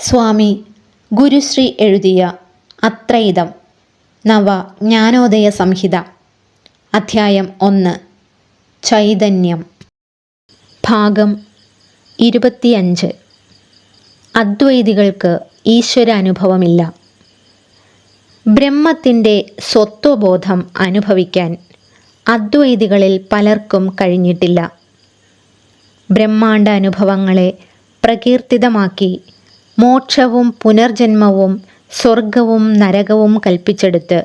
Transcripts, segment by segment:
സ്വാമി ഗുരുശ്രീ എഴുതിയ അത്രയിതം നവ ജ്ഞാനോദയ സംഹിത. അധ്യായം ഒന്ന്. ചൈതന്യം. ഭാഗം ഇരുപത്തിയഞ്ച്. അദ്വൈതികൾക്ക് ഈശ്വര അനുഭവമില്ല ബ്രഹ്മത്തിന്റെ സ്വത്വബോധം അനുഭവിക്കാൻ അദ്വൈതികളിൽ പലർക്കും കഴിഞ്ഞിട്ടില്ല. ബ്രഹ്മാണ്ട അനുഭവങ്ങളെ പ്രകീർത്തിതമാക്കി മോക്ഷവും പുനർജന്മവും സ്വർഗവും നരകവും കൽപ്പിച്ചെടുത്ത്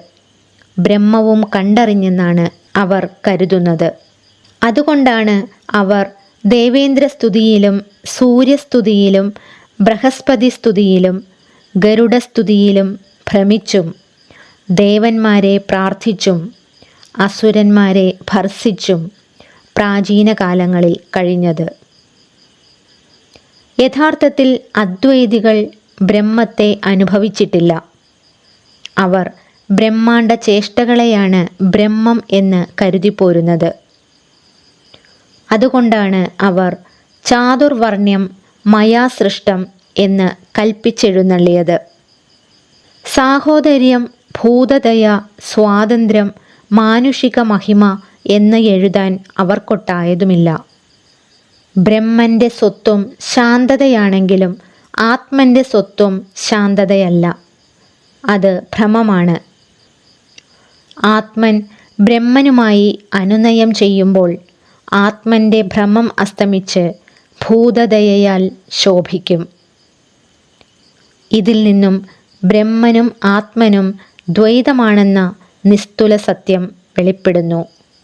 ബ്രഹ്മവും കണ്ടറിഞ്ഞെന്നാണ് അവർ കരുതുന്നത്. അതുകൊണ്ടാണ് അവർ ദേവേന്ദ്രസ്തുതിയിലും സൂര്യസ്തുതിയിലും ബൃഹസ്പതി സ്തുതിയിലും ഗരുഡസ്തുതിയിലും ഭ്രമിച്ചും ദേവന്മാരെ പ്രാർത്ഥിച്ചും അസുരന്മാരെ ഭർസിച്ചും പ്രാചീന കാലങ്ങളിൽ കഴിഞ്ഞത്. യഥാർത്ഥത്തിൽ അദ്വൈതികൾ ബ്രഹ്മത്തെ അനുഭവിച്ചിട്ടില്ല. അവർ ബ്രഹ്മാണ്ട ചേഷ്ടകളെയാണ് ബ്രഹ്മം എന്ന് കരുതിപ്പോരുന്നത് അതുകൊണ്ടാണ് അവർ ചാതുർവർണ്യം മയാസൃഷ്ടം എന്ന് കൽപ്പിച്ചെഴുന്നള്ളിയത്. സാഹോദര്യം ഭൂതദയ സ്വാതന്ത്ര്യം മാനുഷിക മഹിമ എന്ന് എഴുതാൻ അവർക്കൊട്ടായതുമില്ല. ബ്രഹ്മന്റെ സ്വത്വം ശാന്തതയാണെങ്കിലും ആത്മന്റെ സ്വത്വം ശാന്തതയല്ല. അത് ഭ്രമമാണ്. ആത്മൻ ബ്രഹ്മനുമായി അനുനയം ചെയ്യുമ്പോൾ ആത്മന്റെ ഭ്രമം അസ്തമിച്ച് ഭൂതദയയാൽ ശോഭിക്കും. ഇതിൽ നിന്നും ബ്രഹ്മനും ആത്മനും ദ്വൈതമാണെന്ന നിസ്തുല സത്യം വെളിപ്പെടുന്നു.